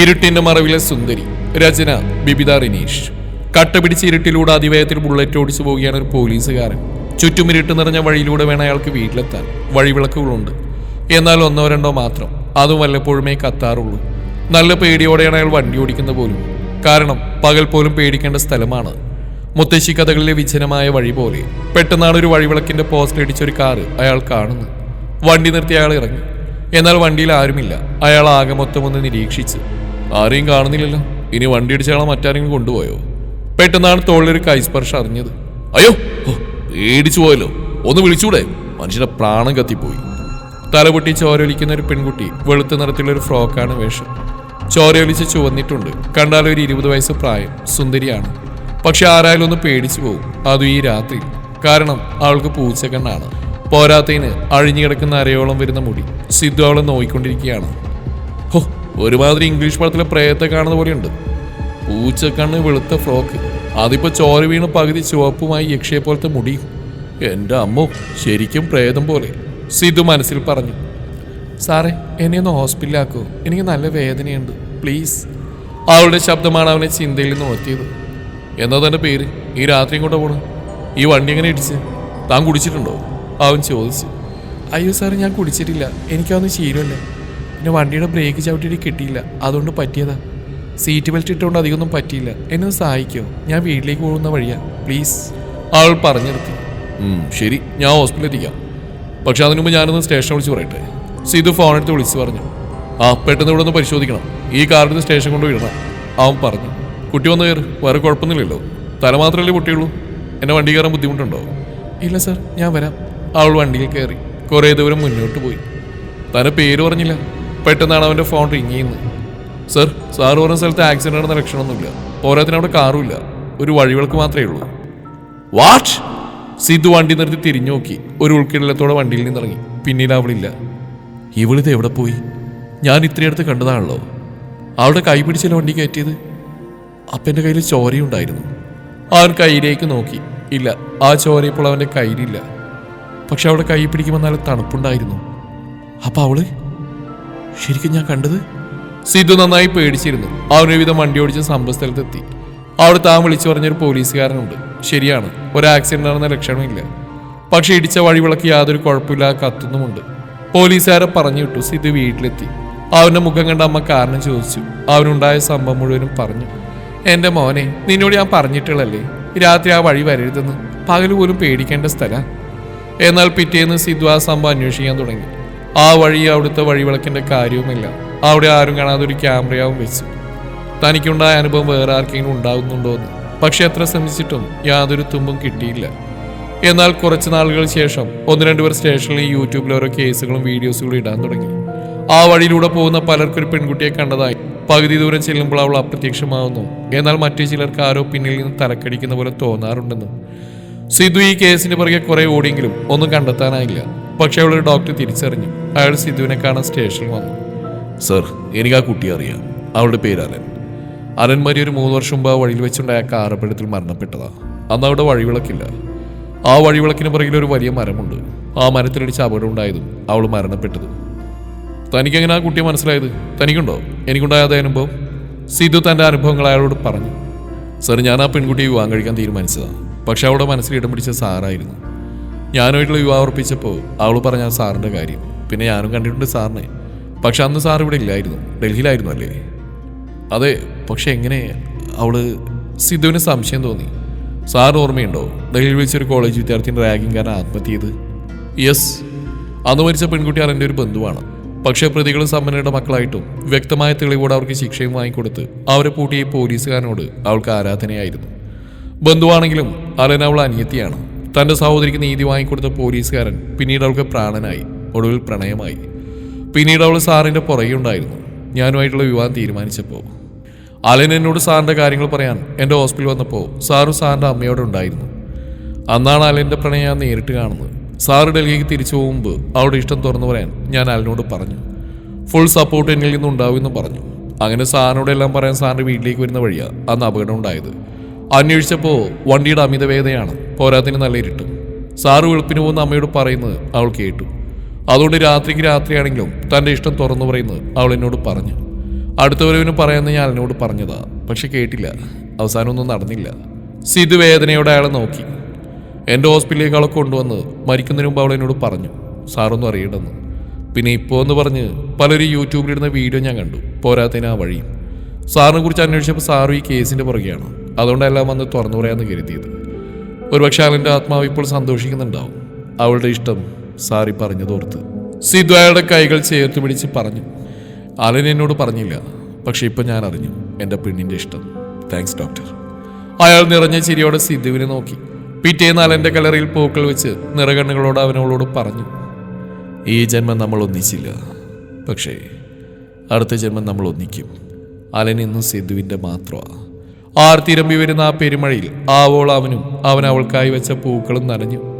ഇരുട്ടിന്റെ മറവിലെ സുന്ദരി രചന ബിബിത റിനീഷ്. കട്ടപിടിച്ച് ഇരുട്ടിലൂടെ അതിവേഗത്തിൽ ബുള്ളറ്റ് ഓടിച്ചു പോവുകയാണ് ഒരു പോലീസുകാരൻ. ചുറ്റും ഇരുട്ട് നിറഞ്ഞ വഴിയിലൂടെ വേണം അയാൾക്ക് വീട്ടിലെത്താൻ. വഴിവിളക്കുകളുണ്ട്. എന്നാൽ ഒന്നോ രണ്ടോ മാത്രം. അതും വല്ലപ്പോഴുമേ കത്താറുള്ളൂ. നല്ല പേടിയോടെയാണ് അയാൾ വണ്ടി ഓടിക്കുന്ന പോലും. കാരണം പകൽ പോലും പേടിക്കേണ്ട സ്ഥലമാണ്. മുത്തശ്ശി കഥകളിലെ വിജനമായ വഴി പോലെ പെട്ടെന്നാണ് ഒരു വഴിവിളക്കിന്റെ പോസ്റ്റ് ഇടിച്ച ഒരു കാറ് അയാൾ കാണുന്നു വണ്ടി നിർത്തി അയാൾ ഇറങ്ങി. എന്നാൽ വണ്ടിയിൽ ആരുമില്ല. അയാൾ ആകെ മൊത്തം ഒന്ന് നിരീക്ഷിച്ച് ആരെയും കാണുന്നില്ലല്ലോ. ഇനി വണ്ടി ഇടിച്ചയാളെ മറ്റാരെങ്കിലും കൊണ്ടുപോയോ? പെട്ടെന്നാണ് തോളിലൊരു കൈസ്പർശം അറിഞ്ഞത്. അയ്യോ പേടിച്ചു പോയല്ലോ. ഒന്ന് വിളിച്ചൂടെ? മനുഷ്യന്റെ പ്രാണം കത്തിപ്പോയി. തലപൊട്ടി ചോരൊലിക്കുന്ന ഒരു പെൺകുട്ടി വെളുത്ത നിറത്തിലുള്ള ഒരു ഫ്രോക്കാണ് വേഷം. ചോരയൊലിച്ച് ചുവന്നിട്ടുണ്ട്. കണ്ടാൽ ഒരു ഇരുപത് വയസ്സ് പ്രായം സുന്ദരിയാണ്. പക്ഷെ ആരായാലും ഒന്ന് പേടിച്ചു പോകും അതും ഈ രാത്രി. കാരണം അവൾക്ക് പൂച്ചക്കണ്ണാണ്. പോരാത്തതിന് അഴിഞ്ഞു കിടക്കുന്ന അരയോളം വരുന്ന മുടി സിദ്ധു അവളെ നോയിക്കൊണ്ടിരിക്കുകയാണ്. ഹോ ഒരുമാതിരി ഇംഗ്ലീഷ് പടത്തിലെ പ്രേയത്തെ കാണുന്ന പോലെയുണ്ട്. പൂച്ചക്കണ്ണ് വെളുത്ത ഫ്രോക്ക്. അതിപ്പോ ചോര വീണ് പകുതി ചുവപ്പുമായി യക്ഷയെ പോലത്തെ മുടിയും എന്റെ അമ്മോ ശരിക്കും പ്രേതം പോലെ. സിദ്ധു മനസ്സിൽ പറഞ്ഞു. സാറേ എന്നെ ഒന്ന് ഹോസ്പിറ്റലാക്കോ എനിക്ക് നല്ല വേദനയുണ്ട്. പ്ലീസ്. അവളുടെ ശബ്ദമാണ് അവനെ ചിന്തയിൽ നിന്ന് നോക്കിയത് എന്നാ തന്റെ പേര്? ഈ രാത്രി ഇങ്ങോട്ട് പോണു? ഈ വണ്ടി എങ്ങനെ ഇടിച്ച്? താൻ കുടിച്ചിട്ടുണ്ടോ? അവൻ ചോദിച്ചു. അയ്യോ സാറേ ഞാൻ കുടിച്ചിട്ടില്ല. എനിക്കതൊന്നും ശീലമല്ല. പിന്നെ വണ്ടിയുടെ ബ്രേക്ക് ചവിട്ടിയിട്ട് കിട്ടിയില്ല. അതുകൊണ്ട് പറ്റിയതാ. സീറ്റ് ബെൽറ്റ് ഇട്ടുകൊണ്ട് അധികമൊന്നും പറ്റിയില്ല. എന്നെ സഹായിക്കോ? ഞാൻ വീട്ടിലേക്ക് പോകുന്ന വഴിയാ. പ്ലീസ് ആൾ പറഞ്ഞു നിർത്തി ശരി. ഞാൻ ഹോസ്പിറ്റലിൽ എത്തിക്കാം പക്ഷെ അതിനു മുമ്പ് ഞാനൊന്ന് സ്റ്റേഷൻ വിളിച്ച് പറയട്ടെ. സിധു ഫോൺ എടുത്ത് വിളിച്ച് പറഞ്ഞു. ആ പെട്ടെന്ന് ഇവിടെ ഒന്ന് പരിശോധിക്കണം. ഈ കാറിന് സ്റ്റേഷൻ കൊണ്ട് വിടണം. അവൻ പറഞ്ഞു. കുട്ടി വന്ന് കയറി. വേറെ കുഴപ്പമൊന്നുമില്ലല്ലോ. തല മാത്രമല്ലേ പൊട്ടിയുള്ളൂ? എന്നെ വണ്ടി കയറാൻ ബുദ്ധിമുട്ടുണ്ടോ? ഇല്ല സർ ഞാൻ വരാം. അവൾ വണ്ടിയിൽ കയറി. കുറേ ദൂരം മുന്നോട്ട് പോയി. തന്നെ പേര് പറഞ്ഞില്ല. പെട്ടെന്നാണ് അവന്റെ ഫോൺ റിങ് ചെയ്യുന്നത് സർ സാർ പറഞ്ഞ സ്ഥലത്ത് ആക്സിഡന്റ് നടന്ന ലക്ഷണമൊന്നുമില്ല. പോരാത്തിന് അവിടെ കാറുമില്ല ഒരു വഴിവിളക്ക് മാത്രമേ ഉള്ളൂ. വാട്ട് സിദ്ധു വണ്ടി നിർത്തി തിരിഞ്ഞു നോക്കി. ഒരു ഉൾക്കിടലത്തോടെ വണ്ടിയിൽ നിന്നിറങ്ങി. പിന്നീട് അവളില്ല. ഇവളിത് എവിടെ പോയി? ഞാൻ ഇത്രയടുത്ത് കണ്ടതാണല്ലോ. അവളുടെ കൈ പിടിച്ചല്ല വണ്ടി കയറ്റിയത്? അപ്പന്റെ കയ്യിൽ ചോരയുണ്ടായിരുന്നു അവൻ കയ്യിലേക്ക് നോക്കി. ഇല്ല ആ ചോര ഇപ്പോൾ അവന്റെ കയ്യിലില്ല. പക്ഷെ അവളുടെ കൈ പിടിക്കുമ്പോൾ നല്ല തണുപ്പുണ്ടായിരുന്നു. അപ്പോൾ അവൾ? ശരിക്കും ഞാൻ കണ്ടത്? സിദ്ധു നന്നായി പേടിച്ചിരുന്നു. അവനൊരുവിധം വണ്ടി ഓടിച്ച് സംഭവസ്ഥലത്തെത്തി. അവിടെ താൻ വിളിച്ചു പറഞ്ഞൊരു പോലീസുകാരനുണ്ട്. ശരിയാണ് ഒരു ആക്സിഡന്റ് ആണെന്ന ലക്ഷണമില്ല. പക്ഷെ ഇടിച്ച വഴിവിളക്ക് യാതൊരു കുഴപ്പമില്ലാതെ കത്തുന്നുമുണ്ട്. പോലീസുകാരെ പറഞ്ഞു വിട്ടു സിദ്ധു വീട്ടിലെത്തി. അവന്റെ മുഖം കണ്ട അമ്മ കാരണം ചോദിച്ചു. അവനുണ്ടായ സംഭവം മുഴുവനും പറഞ്ഞു. എന്റെ മോനെ നിന്നോട് ഞാൻ പറഞ്ഞിട്ടുള്ളല്ലേ രാത്രി ആ വഴി വരരുതെന്ന്. പകൽ പോലും പേടിക്കേണ്ട സ്ഥല. എന്നാൽ പിറ്റേന്ന് സിദ്ധു ആ സംഭവം അന്വേഷിക്കാൻ തുടങ്ങി. ആ വഴി അവിടുത്തെ വഴിവിളക്കിന്റെ കാര്യവുമില്ല. അവിടെ ആരും കാണാതെ ഒരു ക്യാമറയാവും വെച്ചു. തനിക്കുണ്ടായ അനുഭവം വേറെ ആർക്കെങ്കിലും ഉണ്ടാകുന്നുണ്ടോ എന്ന്. പക്ഷെ എത്ര ശ്രമിച്ചിട്ടും യാതൊരു തുമ്പും കിട്ടിയില്ല. എന്നാൽ കുറച്ച് നാളുകൾ ശേഷം ഒന്ന് രണ്ടുപേർ സ്റ്റേഷനിൽ യൂട്യൂബിൽ ഓരോ കേസുകളും വീഡിയോസുകളും ഇടാൻ തുടങ്ങി. ആ വഴിയിലൂടെ പോകുന്ന പലർക്കും ഒരു പെൺകുട്ടിയെ കണ്ടതായി പകുതി ദൂരം ചെല്ലുമ്പോൾ അവൾ അപ്രത്യക്ഷമാവുന്നു. എന്നാൽ മറ്റു ചിലർക്ക് ആരോ പിന്നിൽ നിന്ന് തലക്കടിക്കുന്ന പോലെ തോന്നാറുണ്ടെന്നും. സിദ്ധു ഈ കേസിന് പുറകെ കുറെ ഓടിയെങ്കിലും ഒന്നും കണ്ടെത്താനായില്ല. പക്ഷെ അവളൊരു ഡോക്ടർ തിരിച്ചറിഞ്ഞു. അയാൾ സിധുവിനെ കാണാൻ സ്റ്റേഷനിൽ വന്നു. സർ എനിക്ക് ആ കുട്ടിയെ അറിയാം. അവളുടെ പേര് അരൻ. അലൻ മരി ഒരു മൂന്ന് വർഷം മുമ്പ് ആ വഴിയിൽ വെച്ചുണ്ടായ കാറപ്പഴത്തിൽ മരണപ്പെട്ടതാ. അന്ന് അവിടെ വഴിവിളക്കില്ല. ആ വഴിവിളക്കിന് പുറകിൽ ഒരു വലിയ മരമുണ്ട്. ആ മരത്തിലടിച്ച് അപകടം ഉണ്ടായതും അവൾ മരണപ്പെട്ടതും. തനിക്കെങ്ങനെ ആ കുട്ടിയെ മനസ്സിലായത്? തനിക്കുണ്ടോ? എനിക്കുണ്ടായ അതേ അനുഭവം? സിധു തന്റെ അനുഭവങ്ങൾ അയാളോട് പറഞ്ഞു. സർ ഞാൻ ആ പെൺകുട്ടിയെ വിവാഹം കഴിക്കാൻ തീരുമാനിച്ചതാണ് പക്ഷെ അവളുടെ മനസ്സിൽ ഇടം പിടിച്ച സാറായിരുന്നു. ഞാനുമായിട്ടുള്ള വിവാഹം ഉറപ്പിച്ചപ്പോൾ അവൾ പറഞ്ഞ ആ സാറിന്റെ കാര്യം. പിന്നെ ഞാനും കണ്ടിട്ടുണ്ട് സാറിനെ. പക്ഷെ അന്ന് സാർ ഇവിടെ ഇല്ലായിരുന്നു. ഡൽഹിയിലായിരുന്നു അല്ലേ? അതെ പക്ഷെ എങ്ങനെ അവൾ സിദ്ധുവിന് സംശയം തോന്നി. സാർ ഓർമ്മയുണ്ടോ? ഡൽഹിയിൽ വിളിച്ചൊരു കോളേജ് വിദ്യാർത്ഥിയുടെ റാഗിങ് കാരണം ആത്മഹത്യ ചെയ്ത്. യെസ് അന്ന് മരിച്ച പെൺകുട്ടി അവന്റെ ഒരു ബന്ധുവാണ്. പക്ഷേ പ്രതികൾ സമ്പന്നരുടെ മക്കളായിട്ടും വ്യക്തമായ തെളിവോട് അവർക്ക് ശിക്ഷയും വാങ്ങിക്കൊടുത്ത് അവരെ പൂട്ടിയ പോലീസുകാരനോട് അവൾക്ക് ആരാധനയായിരുന്നു. ബന്ധുവാണെങ്കിലും അലൻ അവൾ അനിയത്തിയാണ്. തന്റെ സഹോദരിക്ക് നീതി വാങ്ങിക്കൊടുത്ത പോലീസുകാരൻ പിന്നീട് അവൾക്ക് പ്രാണനായി ഒടുവിൽ പ്രണയമായി. പിന്നീട് അവൾ സാറിന്റെ പുറകെ ഉണ്ടായിരുന്നു ഞാനുമായിട്ടുള്ള വിവാഹം തീരുമാനിച്ചപ്പോൾ. അലൻ എന്നോട് സാറിന്റെ കാര്യങ്ങൾ പറയാൻ എന്റെ ഹോസ്പിറ്റലിൽ വന്നപ്പോൾ സാറും സാറിന്റെ അമ്മയോടെ ഉണ്ടായിരുന്നു. അന്നാണ് അലന്റെ പ്രണയം ഞാൻ നേരിട്ട് കാണുന്നത്. സാറ് ഡൽഹിക്ക് തിരിച്ചു പോകുമ്പോൾ അവളുടെ ഇഷ്ടം തുറന്നു പറയാൻ ഞാൻ അലനോട് പറഞ്ഞു. ഫുൾ സപ്പോർട്ട് എന്നിൽ നിന്നും ഉണ്ടാവുമെന്ന് പറഞ്ഞു. അങ്ങനെ സാറിനോട് എല്ലാം പറയാൻ സാറിന്റെ വീട്ടിലേക്ക് വരുന്ന വഴിയാണ് അന്ന് അപകടം ഉണ്ടായത്. അന്വേഷിച്ചപ്പോൾ വണ്ടിയുടെ അമിതവേദയാണ് പോരാത്തിന് നല്ല ഇരുട്ടും. സാറ് വെളുപ്പിന് പോകുന്ന അമ്മയോട് പറയുന്നത് അവൾ കേട്ടു. അതുകൊണ്ട് രാത്രിക്ക് രാത്രിയാണെങ്കിലും തന്റെ ഇഷ്ടം തുറന്നു പറയുന്നത് അവൾ എന്നോട് പറഞ്ഞു. അടുത്തവരവന് പറയാമെന്ന് ഞാൻ എന്നോട് പറഞ്ഞതാ. പക്ഷെ കേട്ടില്ല. അവസാനമൊന്നും നടന്നില്ല. സിധു വേദനയോടെ അയാളെ നോക്കി. എന്റെ ഹോസ്പിറ്റലിലേക്ക് അവളെ കൊണ്ടുവന്ന് മരിക്കുന്നതിന് മുമ്പ് അവൾ എന്നോട് പറഞ്ഞു. സാറൊന്നും അറിയണ്ടെന്ന്. പിന്നെ ഇപ്പോൾ എന്ന് പറഞ്ഞ് പലരും യൂട്യൂബിലിടുന്ന വീഡിയോ ഞാൻ കണ്ടു. പോരാത്തതിന് ആ വഴിയും. സാറിനെ കുറിച്ച് അന്വേഷിച്ചപ്പോൾ സാറും ഈ കേസിന്റെ പുറകെയാണ്. അതുകൊണ്ടെല്ലാം വന്ന് തുറന്നു പറയാമെന്ന് കരുതിയത്. ഒരുപക്ഷെ അവന്റെ ആത്മാവ് ഇപ്പോൾ സന്തോഷിക്കുന്നുണ്ടാവും. അവളുടെ ഇഷ്ടം സാറി പറഞ്ഞതോർത്ത്. സിദ്ധു അയാളുടെ കൈകൾ ചേർത്ത് പിടിച്ച് പറഞ്ഞു അലൻ എന്നോട് പറഞ്ഞില്ല പക്ഷെ ഇപ്പം ഞാൻ അറിഞ്ഞു എന്റെ പെണ്ണിന്റെ ഇഷ്ടം. താങ്ക്സ് ഡോക്ടർ അയാൾ നിറഞ്ഞ ചിരിയോടെ സിദ്ധുവിനെ നോക്കി. പിറ്റേന്ന് അലന്റെ കലറിയിൽ പൂക്കൾ വെച്ച് നിറകണ്ണുകളോട് അവനോളോട് പറഞ്ഞു ഈ ജന്മം നമ്മൾ ഒന്നിച്ചില്ല പക്ഷേ അടുത്ത ജന്മം നമ്മൾ ഒന്നിക്കും. അലൻ ഇന്നും സിദ്ധുവിന്റെ മാത്രമാണ് ആർത്തിരമ്പി വരുന്ന ആ പെരുമഴയിൽ ആവോൾ അവനും അവൻ അവൾക്കായി വെച്ച പൂക്കളും നനഞ്ഞു.